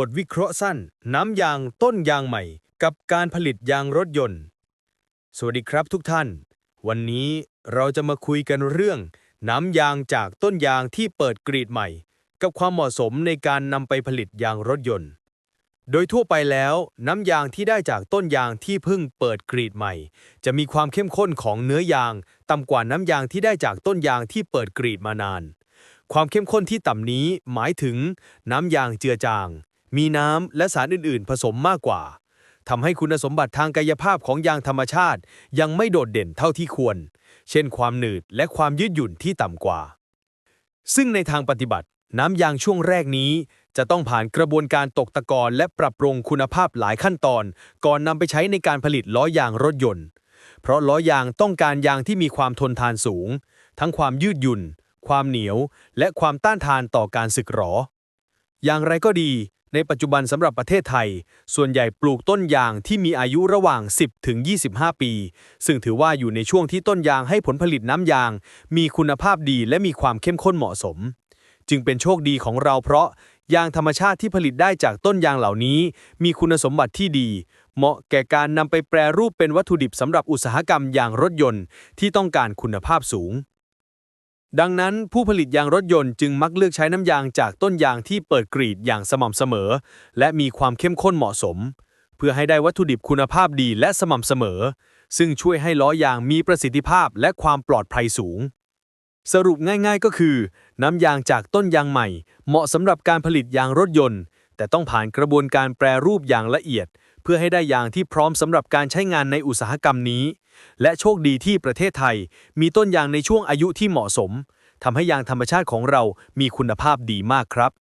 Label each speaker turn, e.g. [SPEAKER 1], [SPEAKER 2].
[SPEAKER 1] บทวิเคราะห์สั้น น้ำยางต้นยางใหม่ กับการผลิตยางรถยนต์ สวัสดีครับทุกท่าน วันนี้เราจะมาคุยกันเรื่อง น้ำยางจากต้นยางที่เปิดกรีดใหม่ กับความเหมาะสมในการนำไปผลิตยางรถยนต์ โดยทั่วไปแล้ว น้ำยางที่ได้จากต้นยางที่เพิ่งเปิดกรีดใหม่ จะมีความเข้มข้นของเนื้อยางต่ำกว่าน้ำยางที่ได้จากต้นยางที่เปิดกรีดมานานความเข้มข้นที่ต่ำนี้หมายถึงน้ำยางเจือจาง มีน้ำและสารอื่น ๆ ผสมมากกว่าทำให้คุณสมบัติทางกายภาพของยางธรรมชาติ ยังไม่โดดเด่นเท่าที่ควร เช่นความหนืดและความยืดหยุ่นที่ต่ำกว่า ซึ่งในทางปฏิบัติ น้ำยางช่วงแรกนี้ จะต้องผ่านกระบวนการตกตะกอนและปรับปรุงคุณภาพหลายขั้นตอน ก่อนนำไปใช้ในการผลิตล้อยางรถยนต์ เพราะล้อยางต้องการยางที่มีความทนทานสูง ทั้งความยืดหยุ่น ความเหนียว และความต้านทานต่อการสึกหรอ อย่างไรก็ดี ในปัจจุบันสำหรับประเทศไทย ส่วนใหญ่ปลูกต้นยางที่มีอายุระหว่าง 10 ถึง 25 ปี ซึ่งถือว่าอยู่ในช่วงที่ต้นยางให้ผลผลิตน้ำยาง มีคุณภาพดีและมีความเข้มข้นเหมาะสม จึงเป็นโชคดีของเราเพราะยางธรรมชาติที่ผลิตได้จากต้นยางเหล่านี้ มีคุณสมบัติที่ดี เหมาะแก่การนำไปแปรรูปเป็นวัตถุดิบสำหรับอุตสาหกรรมยางรถยนต์ที่ต้องการคุณภาพสูง ดังนั้นผู้ผลิตยางรถยนต์จึงมักเลือกใช้น้ำยางจากต้นยางที่เปิดกรีดอย่างสม่ำเสมอ และมีความเข้มข้นเหมาะสม เพื่อให้ได้วัตถุดิบคุณภาพดีและสม่ำเสมอ ซึ่งช่วยให้ล้อยางมีประสิทธิภาพและความปลอดภัยสูง สรุปง่ายๆก็คือ น้ำยางจากต้นยางใหม่ เหมาะสำหรับการผลิตยางรถยนต์ แต่ต้องผ่านกระบวนการแปรรูปอย่างละเอียด เพื่อให้ได้ยางที่พร้อมสำหรับการใช้งานในอุตสาหกรรมนี้ และโชคดีที่ประเทศไทย มีต้นยางในช่วงอายุที่เหมาะสมทำให้ยางธรรมชาติของเรามีคุณภาพดีมากครับ